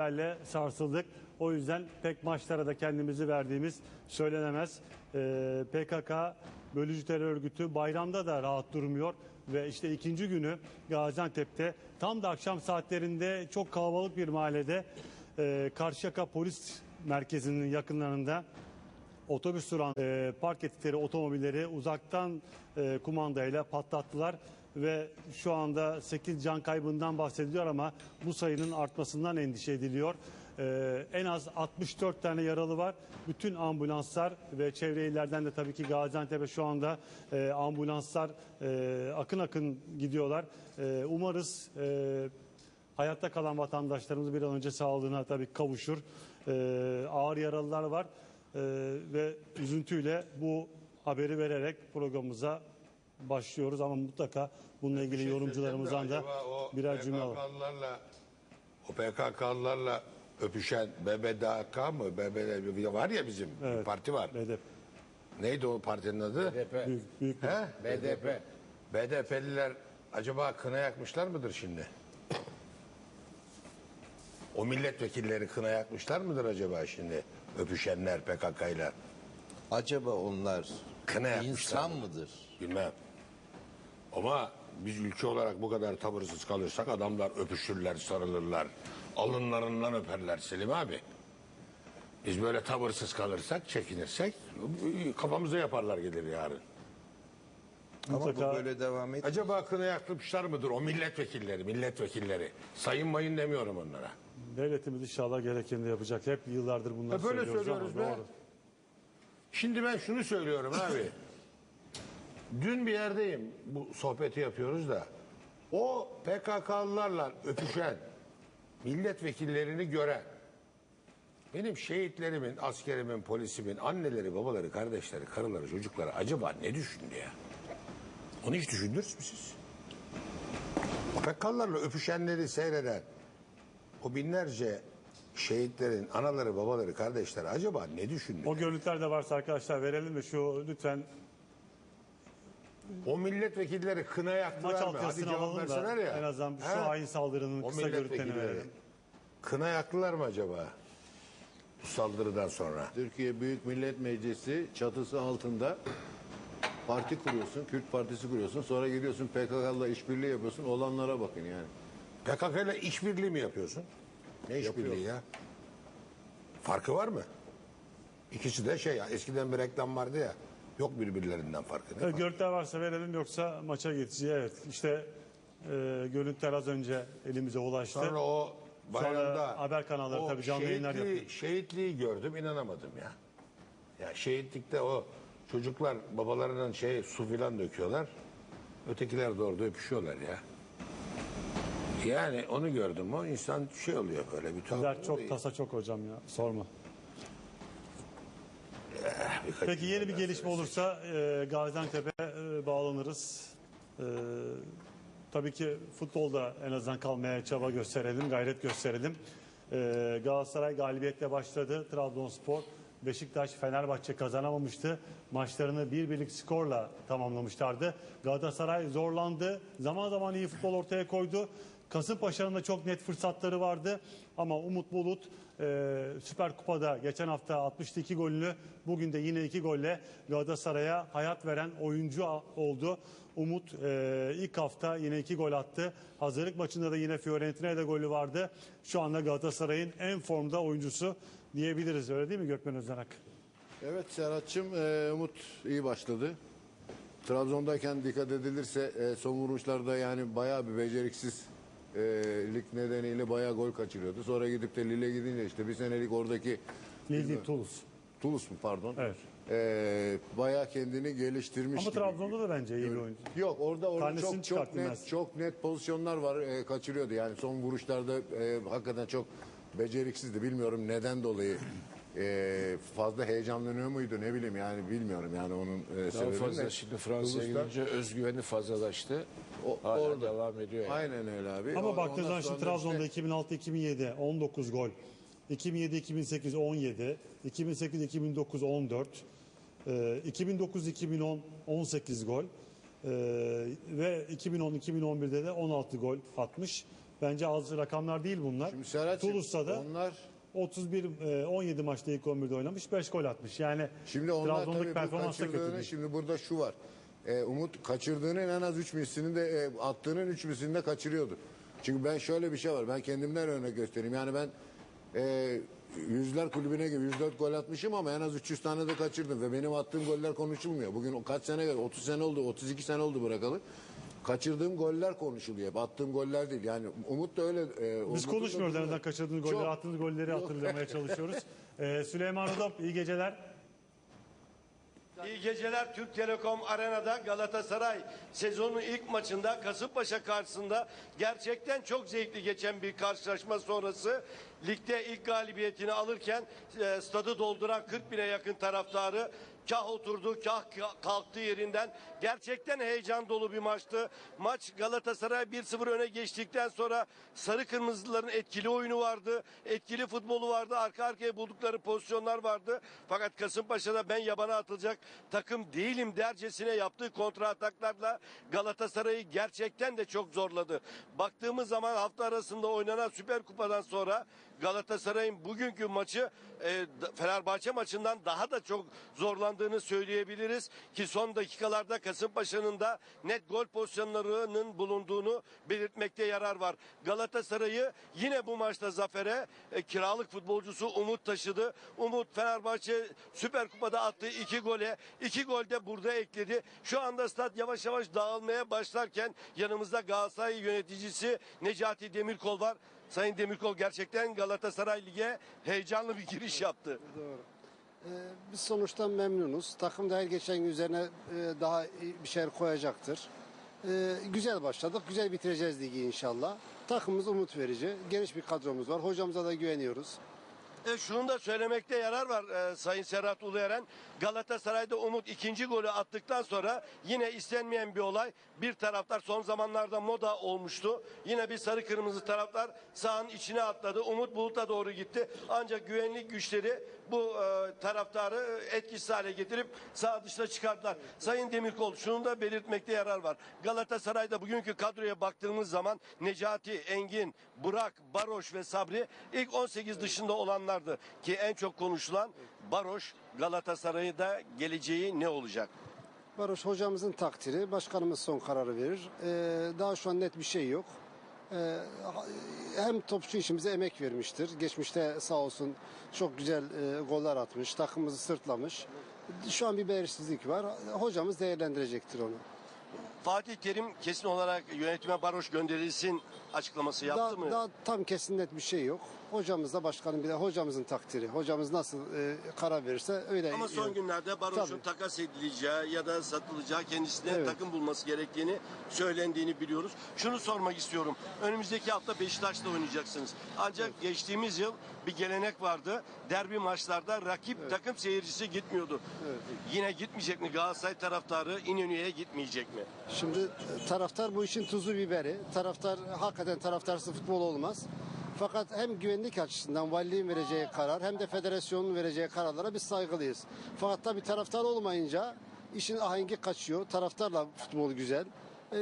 haberle sarsıldık. O yüzden pek maçlara da kendimizi verdiğimiz söylenemez. Ee, PKK bölücü terör örgütü bayramda da rahat durmuyor ve işte ikinci günü Gaziantep'te tam da akşam saatlerinde çok kalabalık bir mahallede e, Karşıyaka Polis Merkezi'nin yakınlarında otobüs duran e, park ettikleri otomobilleri uzaktan e, kumandayla patlattılar ve şu anda 8 can kaybından bahsediliyor ama bu sayının artmasından endişe ediliyor. E, en az 64 tane yaralı var. Bütün ambulanslar ve çevre illerden de tabii ki Gaziantep'e şu anda e, ambulanslar e, akın akın gidiyorlar. E, umarız e, hayatta kalan vatandaşlarımız bir an önce sağlığına tabii kavuşur. Ee, ağır yaralılar var Ee, ve üzüntüyle bu haberi vererek programımıza başlıyoruz ama mutlaka bununla ilgili yorumcularımızdan da birer cümle alalım. O PKK'lılarla öpüşen BBDK mı? BBD var ya bizim bir parti var. BDP. Neydi o partinin adı? BDP. Büyük, büyük He? BDP. BDP'liler acaba kına yakmışlar mıdır şimdi? O milletvekilleri kına yakmışlar mıdır acaba şimdi? Öpüşenler PKK'yla. Acaba onlar Kına yapmışlar insan mı? mıdır? Bilmem. Ama biz ülke olarak bu kadar tavırsız kalırsak adamlar öpüşürler, sarılırlar. Alınlarından öperler Selim abi. Biz böyle tavırsız kalırsak, çekinirsek kafamıza yaparlar gelir yarın. Ama Mutlaka- bu böyle devam et. Acaba kına yakmışlar mıdır o milletvekilleri, milletvekilleri? Sayın mayın demiyorum onlara. devletimiz inşallah gerekeni yapacak. Hep yıllardır bunları E böyle söylüyoruz, söylüyoruz ama be. doğru. Şimdi ben şunu söylüyorum abi. Dün bir yerdeyim. Bu sohbeti yapıyoruz da. O PKK'lılarla öpüşen milletvekillerini gören benim şehitlerimin, askerimin, polisimin anneleri, babaları, kardeşleri, karıları, çocukları acaba ne düşündü ya? Onu hiç düşündünüz mü siz? O PKK'lılarla öpüşenleri seyreden o binlerce şehitlerin anaları, babaları, kardeşleri acaba ne düşündü? O görüntüler de varsa arkadaşlar verelim ve şu lütfen O milletvekilleri kına maç yaktılar mı? Hadi altyazısını cevap alalım verseler da ya. en azından şu He? hain saldırının O kısa görüntülerini milletvekilleri verelim. kına yaktılar mı acaba? Bu saldırıdan sonra. Türkiye Büyük Millet Meclisi çatısı altında parti kuruyorsun, Kürt Partisi kuruyorsun. Sonra gidiyorsun PKK'la işbirliği yapıyorsun. Olanlara bakın yani. PKK ile işbirliği mi yapıyorsun? Ne işbirliği ya? Farkı var mı? İkisi de şey ya eskiden bir reklam vardı ya. Yok birbirlerinden farkı. Farkı? görüntüler varsa verelim yoksa maça geçeceğiz. Evet işte e, görüntüler az önce elimize ulaştı. Sonra o bayramda haber kanalları o tabii canlı yayınlar şehitliği- yapıyor. Şehitliği gördüm inanamadım ya. Ya şehitlikte o çocuklar babalarının şey su filan döküyorlar. Ötekiler de orada öpüşüyorlar ya. Yani onu gördüm o insan şey oluyor böyle bir tuhaf. Çok tasa çok hocam ya sorma. Birkaç Peki yeni bir gelişme olursa e, Gaziantep'e e, bağlanırız. E, tabii ki futbolda en azından kalmaya çaba gösterelim, gayret gösterelim. E, Galatasaray galibiyetle başladı. Trabzonspor, Beşiktaş, Fenerbahçe kazanamamıştı. Maçlarını bir birlik skorla tamamlamışlardı. Galatasaray zorlandı. Zaman zaman iyi futbol ortaya koydu. Kasımpaşa'nın da çok net fırsatları vardı. Ama Umut Bulut e, Süper Kupa'da geçen hafta 62 golünü bugün de yine 2 golle Galatasaray'a hayat veren oyuncu oldu. Umut e, ilk hafta yine 2 gol attı. Hazırlık maçında da yine Fiorentina'da golü vardı. Şu anda Galatasaray'ın en formda oyuncusu diyebiliriz. Öyle değil mi Gökmen Özanak? Evet Serhat'cığım e, Umut iyi başladı. Trabzon'dayken dikkat edilirse e, son vuruşlarda yani bayağı bir beceriksiz e, lig nedeniyle bayağı gol kaçırıyordu. Sonra gidip de Lille gidince işte bir senelik oradaki Lille Toulouse. Toulouse mu pardon? Evet. E, bayağı kendini geliştirmiş Ama gibi. Trabzon'da da bence iyi bir oyuncu. Yok orada orada çok çok net çok net pozisyonlar var e, kaçırıyordu yani son vuruşlarda e, hakikaten çok beceriksizdi bilmiyorum neden dolayı e, fazla heyecanlanıyor muydu ne bileyim yani bilmiyorum yani onun e, Daha sebebini fazla de. şimdi Fransa'ya Toulouse'da- gidince özgüveni fazlalaştı. O- Hala orada. devam ediyor yani. Aynen öyle abi. Ama O- baktığınız zaman şimdi sonra Trabzon'da işte- 2006-2007 19 gol. 2007-2008 17, 2008-2009 14, e, 2009-2010 18 gol e, ve 2010-2011'de de 16 gol atmış. Bence az rakamlar değil bunlar. Şimdi Serhat'cığım, Toulouse'da da onlar 31 e, 17 maçta ilk 11'de oynamış 5 gol atmış. Yani Şimdi onlar Trabzon'daki tabii bu performans da kötü kaçırdığını değil. şimdi burada şu var. Ee, Umut kaçırdığının en az 3 mislini de e, attığının 3 mislini de kaçırıyordu. Çünkü ben şöyle bir şey var. Ben kendimden örnek göstereyim. Yani ben e, Yüzler Kulübü'ne gibi 104 gol atmışım ama en az 300 tane de kaçırdım ve benim attığım goller konuşulmuyor. Bugün o kaç sene 30 sene oldu, 32 sene oldu bırakalı. Kaçırdığım goller konuşuluyor. Hep attığım goller değil. Yani Umut da öyle. e, Biz konuşmuyoruz bunu- aranızda kaçırdığınız golleri, Çok. attığınız golleri hatırlamaya çalışıyoruz. Ee, Süleyman Rodop iyi geceler. İyi geceler Türk Telekom Arena'da Galatasaray sezonun ilk maçında Kasımpaşa karşısında gerçekten çok zevkli geçen bir karşılaşma sonrası ligde ilk galibiyetini alırken e, stadı dolduran 40 bine yakın taraftarı kah oturdu kah ka- kalktı yerinden gerçekten heyecan dolu bir maçtı. Maç Galatasaray 1-0 öne geçtikten sonra sarı kırmızıların etkili oyunu vardı. Etkili futbolu vardı. Arka arkaya buldukları pozisyonlar vardı. Fakat Kasımpaşa'da ben yabana atılacak takım değilim dercesine yaptığı kontra ataklarla Galatasaray'ı gerçekten de çok zorladı. Baktığımız zaman hafta arasında oynanan Süper Kupa'dan sonra Galatasaray'ın bugünkü maçı e, Fenerbahçe maçından daha da çok zorlandığını söyleyebiliriz ki son dakikalarda Kasımpaşa'nın da net gol pozisyonlarının bulunduğunu belirtmekte yarar var. Galatasaray'ı yine bu maçta zafere e, kiralık futbolcusu Umut taşıdı. Umut Fenerbahçe Süper Kupa'da attığı iki gole iki gol de burada ekledi. Şu anda stat yavaş yavaş dağılmaya başlarken yanımızda Galatasaray yöneticisi Necati Demirkol var. Sayın Demirkol gerçekten Galatasaray Lig'e heyecanlı bir giriş yaptı. Ee, Biz sonuçtan memnunuz. Takım da her geçen gün üzerine e, daha bir şeyler koyacaktır. Ee, Güzel başladık. Güzel bitireceğiz ligi inşallah. Takımımız umut verici. Geniş bir kadromuz var. Hocamıza da güveniyoruz. E, şunu da söylemekte yarar var e, Sayın Serhat Ulueren. Galatasaray'da Umut ikinci golü attıktan sonra yine istenmeyen bir olay. Bir taraftar son zamanlarda moda olmuştu. Yine bir sarı kırmızı taraftar sahanın içine atladı. Umut Bulut'a doğru gitti. Ancak güvenlik güçleri bu e, taraftarı etkisiz hale getirip sağ dışına çıkardılar. Sayın Demirkol şunu da belirtmekte yarar var. Galatasaray'da bugünkü kadroya baktığımız zaman Necati, Engin, Burak, Baroş ve Sabri ilk 18 dışında olanlardı. Ki en çok konuşulan Baroş Galatasaray'da geleceği ne olacak? Barış hocamızın takdiri. Başkanımız son kararı verir. Ee, Daha şu an net bir şey yok. Ee, Hem topçu işimize emek vermiştir. Geçmişte sağ olsun çok güzel e, goller atmış. Takımımızı sırtlamış. Şu an bir belirsizlik var. Hocamız değerlendirecektir onu. Fatih Terim kesin olarak yönetime Baroş gönderilsin açıklaması yaptı Daha, mı? daha tam kesin net bir şey yok. Hocamız da başkanın bir de hocamızın takdiri. Hocamız nasıl e, karar verirse öyle. Ama son e, günlerde Baroş'un Tabii. takas edileceği ya da satılacağı kendisine Evet. takım bulması gerektiğini söylendiğini biliyoruz. Şunu sormak istiyorum. Önümüzdeki hafta Beşiktaş'ta oynayacaksınız. Ancak geçtiğimiz yıl bir gelenek vardı. Derbi maçlarda rakip takım seyircisi gitmiyordu. Yine gitmeyecek mi Galatasaray taraftarı İnönü'ye gitmeyecek mi? Şimdi e, taraftar bu işin tuzu biberi. Taraftar hakikaten taraftarsız futbol olmaz. Fakat hem güvenlik açısından valiliğin vereceği karar hem de federasyonun vereceği kararlara biz saygılıyız. Fakat tabii taraftar olmayınca işin ahengi kaçıyor. Taraftarla futbol güzel. E,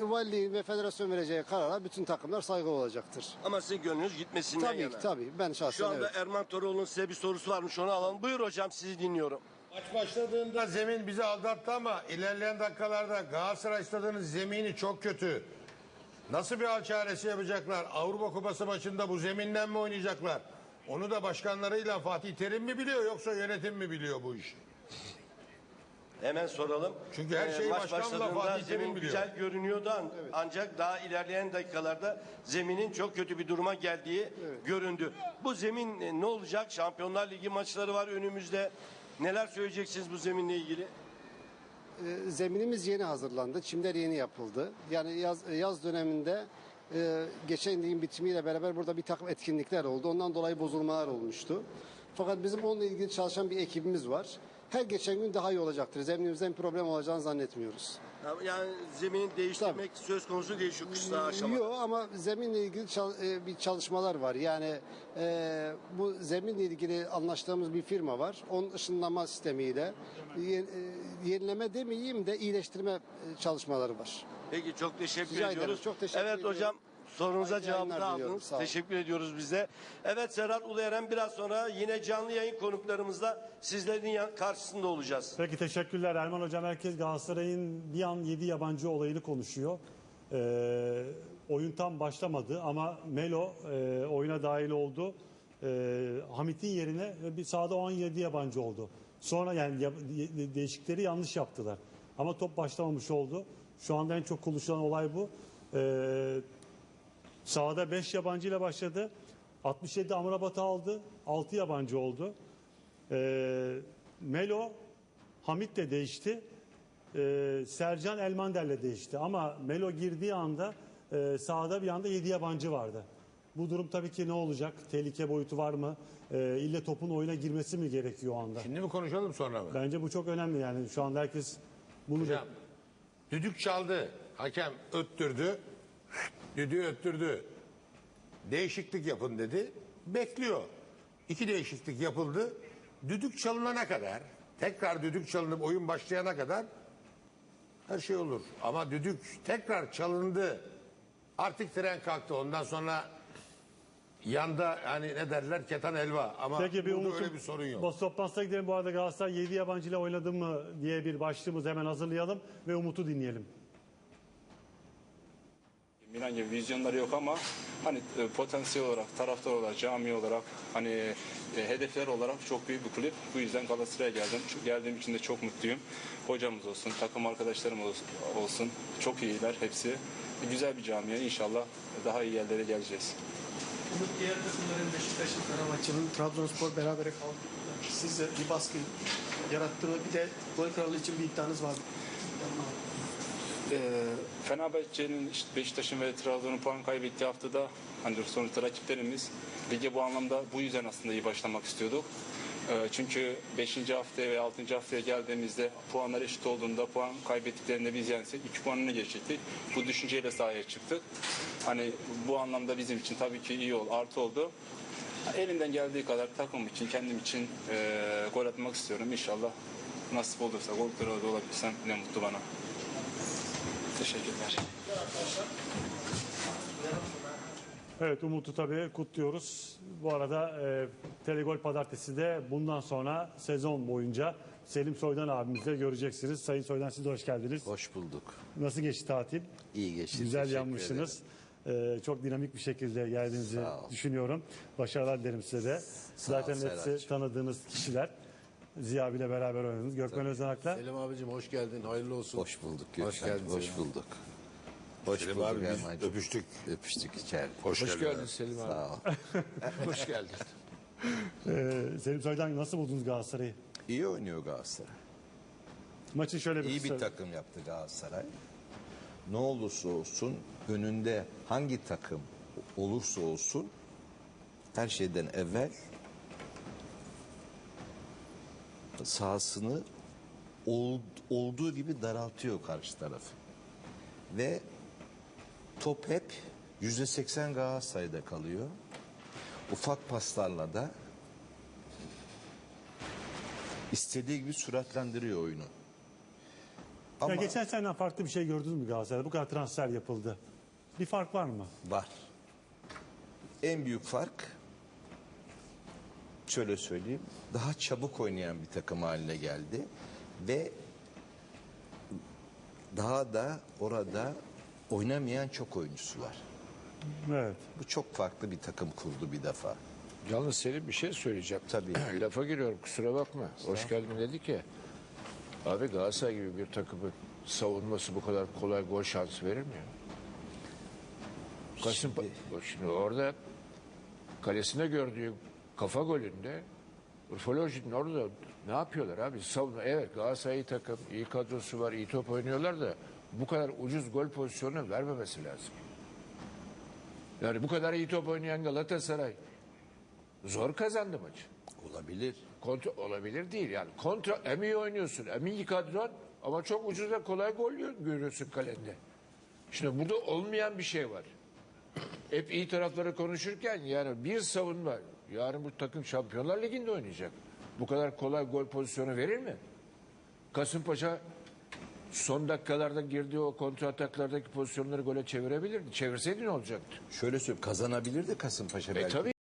valiliğin ve federasyon vereceği karara bütün takımlar saygılı olacaktır. Ama sizin gönlünüz gitmesinden Tabii yana. ki tabii. Ben şahsen Şu anda evet. Erman Toroğlu'nun size bir sorusu varmış onu alalım. Buyur hocam sizi dinliyorum. Maç başladığında zemin bizi aldattı ama ilerleyen dakikalarda Galatasaray stadının zemini çok kötü. Nasıl bir çaresi yapacaklar? Avrupa Kupası maçında bu zeminden mi oynayacaklar? Onu da başkanlarıyla Fatih Terim mi biliyor yoksa yönetim mi biliyor bu işi? Hemen soralım. Çünkü her şeyi maç başkanla başladığında Fatih Terim zemin biliyor. güzel görünüyordu an- ancak daha ilerleyen dakikalarda zeminin çok kötü bir duruma geldiği göründü. Bu zemin e, ne olacak? Şampiyonlar Ligi maçları var önümüzde. Neler söyleyeceksiniz bu zeminle ilgili? E, zeminimiz yeni hazırlandı. Çimler yeni yapıldı. Yani yaz, yaz döneminde e, geçen ligin bitimiyle beraber burada bir takım etkinlikler oldu. Ondan dolayı bozulmalar olmuştu. Fakat bizim onunla ilgili çalışan bir ekibimiz var. Her geçen gün daha iyi olacaktır. Zeminimizden problem olacağını zannetmiyoruz. Yani zeminin değiştirmek söz konusu değil şu kısa aşamada. Yok ama zeminle ilgili çal- e, bir çalışmalar var. Yani e, bu zeminle ilgili anlaştığımız bir firma var. Onun ışınlama sistemiyle ye- e, yenileme demeyeyim de iyileştirme e, çalışmaları var. Peki çok teşekkür Rica ederim. ediyoruz. Çok teşekkür evet ediyorum. hocam Sorunuza Hayırlı cevabı yayınlar da diliyorum, aldınız. sağ olun. Teşekkür ediyoruz bize. Evet Serhat Ulueren biraz sonra yine canlı yayın konuklarımızla sizlerin yan- karşısında olacağız. Peki teşekkürler Erman Hocam. Herkes Galatasaray'ın bir an 7 yabancı olayını konuşuyor. Ee, oyun tam başlamadı ama Melo e, oyuna dahil oldu. Ee, Hamit'in yerine bir sahada o an 7 yabancı oldu. Sonra yani ya- de- değişikleri yanlış yaptılar. Ama top başlamamış oldu. Şu anda en çok konuşulan olay bu. Ee, sahada 5 yabancı ile başladı. 67 Amrabat'ı aldı. 6 yabancı oldu. Ee, Melo Hamit de değişti. Ee, Sercan Elmander'le değişti. Ama Melo girdiği anda e, sahada bir anda 7 yabancı vardı. Bu durum tabii ki ne olacak? Tehlike boyutu var mı? Ee, ille topun oyuna girmesi mi gerekiyor o anda? Şimdi mi konuşalım sonra mı? Bence bu çok önemli yani. Şu anda herkes bunu Hocam, düdük çaldı. Hakem öttürdü. Düdüğü öttürdü. Değişiklik yapın dedi. Bekliyor. İki değişiklik yapıldı. Düdük çalınana kadar, tekrar düdük çalınıp oyun başlayana kadar her şey olur. Ama düdük tekrar çalındı. Artık tren kalktı. Ondan sonra yanda hani ne derler ketan elva. Ama Peki bir burada Umut'un öyle bir sorun yok. Bas toplantısına gidelim. Bu arada Galatasaray 7 yabancı ile oynadı mı diye bir başlığımız hemen hazırlayalım ve Umut'u dinleyelim. Milan vizyonları yok ama hani e, potansiyel olarak, taraftar olarak, cami olarak, hani e, hedefler olarak çok büyük bir kulüp. Bu yüzden Galatasaray'a geldim. Şu- Geldiğim için de çok mutluyum. Hocamız olsun, takım arkadaşlarım olsun. Çok iyiler hepsi. E, Güzel bir camia. İnşallah daha iyi yerlere geleceğiz. Umut diğer takımların Beşiktaş'ın, Fenerbahçe'nin Trabzonspor berabere kaldı. Siz de bir baskı yarattığını bir de gol kralı için bir iddianız var. Ee, Fenerbahçe'nin işte Beşiktaş'ın ve Trabzon'un puan kaybettiği haftada hani sonuçta rakiplerimiz lige bu anlamda bu yüzden aslında iyi başlamak istiyorduk. Ee, çünkü 5. haftaya ve 6. haftaya geldiğimizde puanlar eşit olduğunda puan kaybettiklerinde biz yensek 2 puanını geçecektik. Bu düşünceyle sahaya çıktık. Hani bu anlamda bizim için tabii ki iyi ol, artı oldu. Elinden geldiği kadar takım için, kendim için eee, gol atmak istiyorum. İnşallah nasip olursa gol kralı da olabilsem ne mutlu bana. Teşekkürler. Evet Umut'u tabii kutluyoruz. Bu arada e, Telegol Pazartesi de bundan sonra sezon boyunca Selim Soydan abimizle göreceksiniz. Sayın Soydan siz de hoş geldiniz. Hoş bulduk. Nasıl geçti tatil? İyi geçti. Güzel yanmışsınız. Ee, çok dinamik bir şekilde geldiğinizi Sağ düşünüyorum. Başarılar dilerim size de. Zaten ol hepsi Serhat'cığım. tanıdığınız kişiler. Ziya ile beraber oynadınız. Gökmen Özenak'la. Selim abicim hoş geldin. Hayırlı olsun. Hoş bulduk. Hoş Gökhan. geldin Hoş Selim. bulduk. Hoş Selim bulduk abi, biz öpüştük. Öpüştük içeride. Hoş, Hoş geldin Selim abi. Sağ ol. Hoş geldin. Ee, Selim Soydan nasıl buldunuz Galatasaray'ı? İyi oynuyor Galatasaray. Maçın şöyle bir İyi bir takım yaptı Galatasaray. Ne olursa olsun önünde hangi takım olursa olsun her şeyden evvel sahasını ol- olduğu gibi daraltıyor karşı tarafı. Ve top hep yüzde seksen Galatasaray'da kalıyor. Ufak paslarla da istediği gibi süratlendiriyor oyunu. Ama Ya geçen seneden farklı bir şey gördünüz mü Galatasaray'da? Bu kadar transfer yapıldı. Bir fark var mı? var. En büyük fark şöyle söyleyeyim. Daha çabuk oynayan bir takım haline geldi ve daha da orada oynamayan çok oyuncusu var. Evet. Bu çok farklı bir takım kurdu bir defa. Yalnız Selim bir şey söyleyeceğim. Tabii. Lafa giriyorum kusura bakma. Hoş geldin dedik ya. Abi Galatasaray gibi bir takımın savunması bu kadar kolay gol şansı verir mi? Kasım şimdi, şimdi orada kalesine gördüğü kafa golünde Urfolojinin orada ne yapıyorlar abi? Savunma. Evet Galatasaray takım, iyi kadrosu var, iyi top oynuyorlar da bu kadar ucuz gol pozisyonu vermemesi lazım. Yani bu kadar iyi top oynayan Galatasaray zor kazandı maçı. Olabilir. Kontrol olabilir değil yani. Kontrol hem iyi oynuyorsun hem iyi kadron ama çok ucuz ve kolay gol gö- görüyorsun kalende. Şimdi burada olmayan bir şey var. Hep iyi tarafları konuşurken yani bir savunma yarın bu takım Şampiyonlar Ligi'nde oynayacak. Bu kadar kolay gol pozisyonu verir mi? Kasımpaşa son dakikalarda girdiği o kontra ataklardaki pozisyonları gole çevirebilirdi. Çevirseydi ne olacaktı? Şöyle söyleyeyim kazanabilirdi Kasımpaşa E belki. tabii.